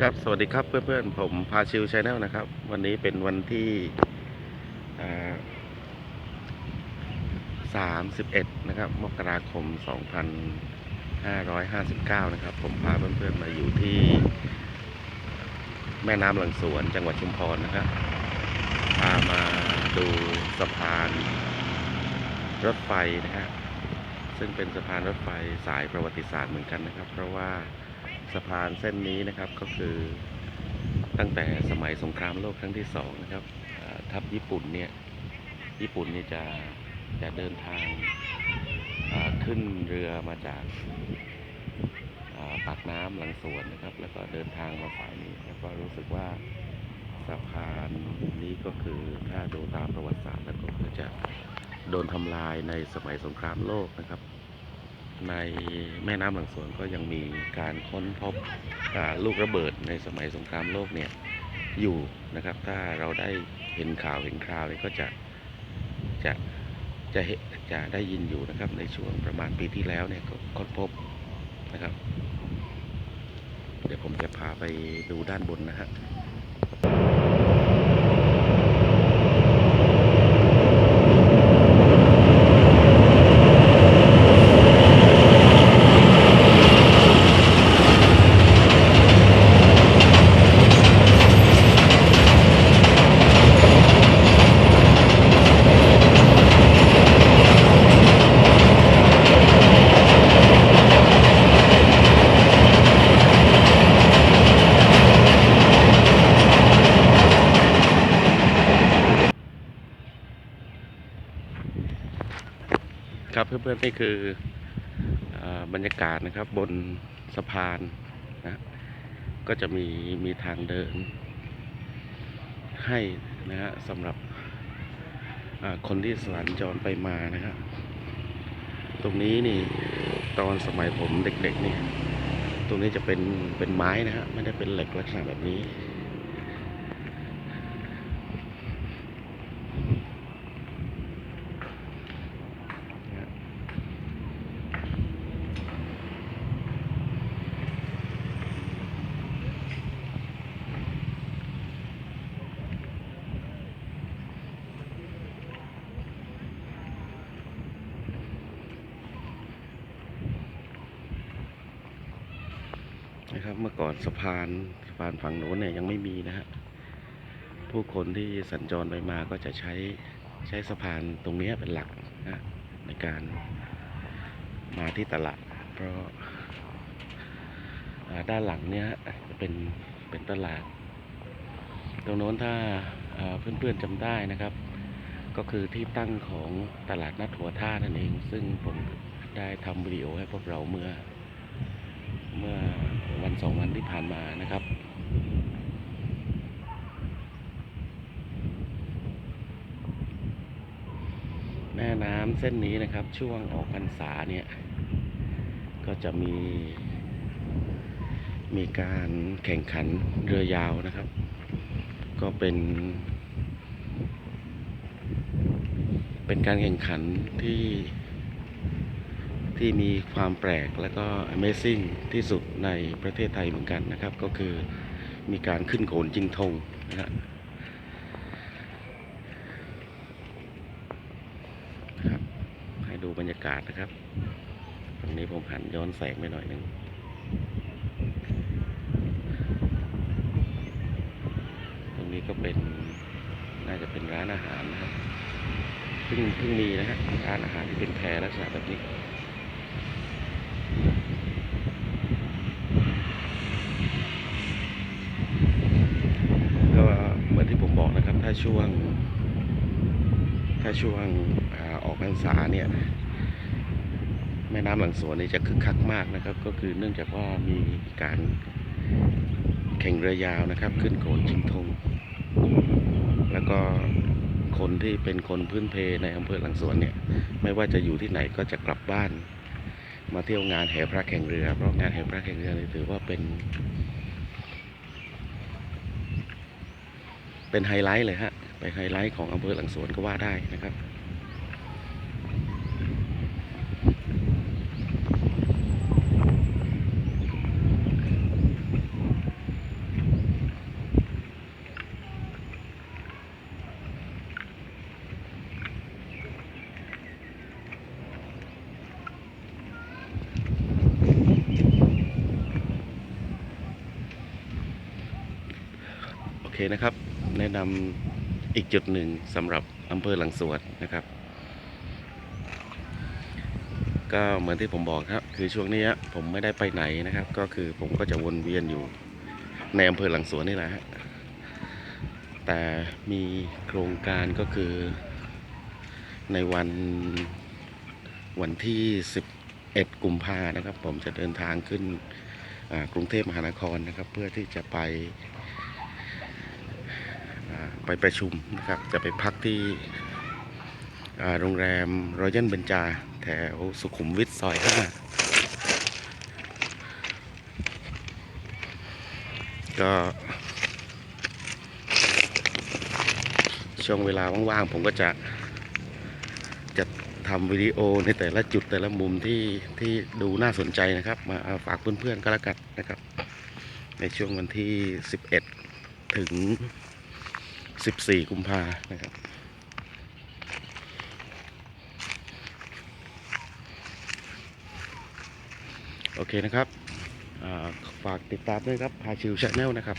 ครับ สวัสดีครับเพื่อนๆ ผมพาชิวชาแนลนะครับ วันนี้เป็นวันที่สามสิบเอ็ดนะครับ มกราคมสองพันห้าร้อยห้าสิบเก้านะครับ ผมพาเพื่อนๆ มาอยู่ที่ แม่น้ำหลังสวนจังหวัดชุมพรนะครับ พามาดูสะพานรถไฟนะฮะ ซึ่งเป็นสะพานรถไฟสายประวัติศาสตร์เหมือนกันนะครับ เพราะว่า สะพานเส้นนี้นะครับก็คือตั้งแต่สมัยสงครามโลกครั้งที่สองนะครับทัพญี่ปุ่นเนี่ยญี่ปุ่นนี่จะจะเดินทางขึ้นเรือมาจากปากน้ำหลังสวนนะครับ แล้วก็เดินทางมาฝ่ายนี้แล้วก็รู้สึกว่าสะพานนี้ก็คือถ้าดูตามประวัติศาสตร์แล้วก็คือจะโดนทำลายในสมัยสงครามโลกนะครับ ในแม่น้ำหลังสวนก็ยังมีการค้นพบลูกระเบิดในสมัยสงครามโลกเนี่ยอยู่นะครับ ถ้าเราได้เห็นข่าวเห็นคราวเนี่ยก็จะจะจะเหจะได้ยินอยู่นะครับ ในช่วงประมาณปีที่แล้วเนี่ยก็ค้นพบนะครับ เดี๋ยวผมจะพาไปดูด้านบนนะฮะ ครับเพื่อนๆนี่คืออบรรยากาศนะครับบนสะพานนะก็จะมีมีทางเดิน ให้นะฮะสำหรับคนที่สัญจรไปมานะฮะตรงนี้นี่ตอนสมัยผมเด็กๆนี่ตรงนี้จะเป็นเป็นไม้นะฮะไม่ได้เป็นเหล็กลักษณะแบบนี้ นะครับเมื่อก่อนสะพานสะพานฝั่งโน้นเนี่ยยังไม่มีนะฮะผู้คนที่สัญจรไปมาก็จะใช้ใช้สะพานตรงนี้เป็นหลักนะในการมาที่ตลาด เพราะด้านหลังเนี้ยเป็นเป็นตลาด ตรงโน้นถ้าอ่าเพื่อนๆจำได้นะครับ ก็คือที่ตั้งของตลาดนัดหัวท่านั่นเอง ซึ่งผมได้ทำวิดีโอให้พวกเราเมื่อ เมื่อวันสองวันที่ผ่านมานะครับ แม่น้ำเส้นนี้นะครับ ช่วงออกพรรษาเนี่ย ก็จะมี มีการแข่งขันเรือยาวนะครับ ก็เป็น เป็นการแข่งขันที่ ที่มีความแปลกและก็ Amazing ที่สุดในประเทศไทยเหมือนกันนะครับ ก็คือมีการขึ้นโขนจิงทงนะฮะครับให้ดูบรรยากาศนะครับตรงนี้ผมหันย้อนแสงไปหน่อยหนึงตรงนี้ก็เป็นน่าจะเป็นร้านอาหารนะครับเพิ่งเพิ่งมีนะฮะร้านอาหารที่เป็นแพรลักษณะแบบนี้ ก็เหมือนที่ผมบอกนะครับ ถ้าช่วง ถ้าช่วงอออกพรรษาเนี่ยแม่น้ำหลังสวนนี่จะคึกคักมากนะครับ ก็คือเนื่องจากว่ามีการแข่งเรือยาวนะครับ ขึ้นโขนชิงธงแล้วก็คนที่เป็นคนพื้นเพในอำเภอหลังสวนเนี่ยไม่ว่าจะอยู่ที่ไหนก็จะกลับบ้าน มาเที่ยวงานแห่พระแข่งเรือ เพราะงานแห่พระแข่งเรือนี่ถือว่าเป็น เป็นไฮไลท์เลยฮะไปไฮไลท์ของอำเภอหลังสวนก็ว่าได้นะครับโอเคนะครับ แนะนำอีกจุดหนึ่งสำหรับอำเภอหลังสวนนะครับ ก็เหมือนที่ผมบอกครับ คือช่วงนี้ผมไม่ได้ไปไหนนะครับ ก็คือผมก็จะวนเวียนอยู่ในอำเภอหลังสวนนี่แหละฮะแต่มีโครงการก็คือในวันวันที่ 11 กุมภานะครับ ผมจะเดินทางขึ้นกรุงเทพมหานครนะครับ เพื่อที่จะไป ไปประชุมนะครับ จะไปพักที่โรงแรมรอยัลเบนจา แถวสุขุมวิทซอยห้าก็ช่วงเวลาว่างๆผมก็จะจะทำวิดีโอในแต่ละจุดแต่ละมุมที่ที่ดูน่าสนใจนะครับ มาเอาฝากเพื่อนๆก็แล้วกันนะครับ ในช่วงวันที่ 11 ถึง 14 กุมภานะครับโอเคนะครับฝากติดตามด้วยครับพาชิวชาแนลนะครับ